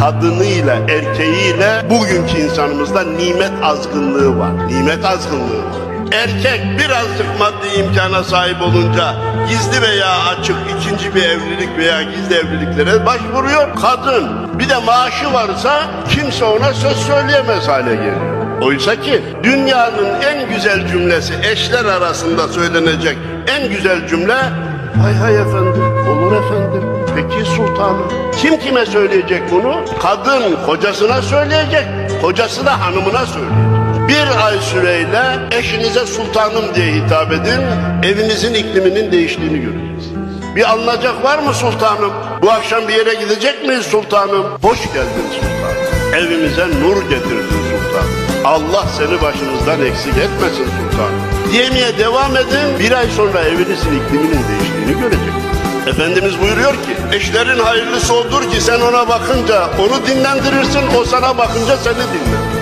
kadınıyla, erkeğiyle bugünkü insanımızda nimet azgınlığı var. Nimet azgınlığı var. Erkek birazcık maddi imkana sahip olunca gizli veya açık ikinci bir evlilik veya gizli evliliklere başvuruyor. Kadın bir de maaşı varsa kimse ona söz söyleyemez hale geliyor. Oysa ki dünyanın en güzel cümlesi eşler arasında söylenecek en güzel cümle hay hay efendim, olur peki sultanım. Kim kime söyleyecek bunu? Kadın kocasına söyleyecek, kocası da hanımına söyleyecek. Bir ay süreyle eşinize sultanım diye hitap edin, evinizin ikliminin değiştiğini göreceksiniz. Bir alınacak var mı sultanım? Bu akşam bir yere gidecek miyiz sultanım? Hoş geldin sultanım. Evimize nur getirdin sultanım. Allah seni başımızdan eksik etmesin sultanım. Diyemeye devam edin, bir ay sonra evinizin ikliminin değiştiğini göreceksiniz. Efendimiz buyuruyor ki, eşlerin hayırlısı odur ki sen ona bakınca onu dinlendirirsin, o sana bakınca seni dinler.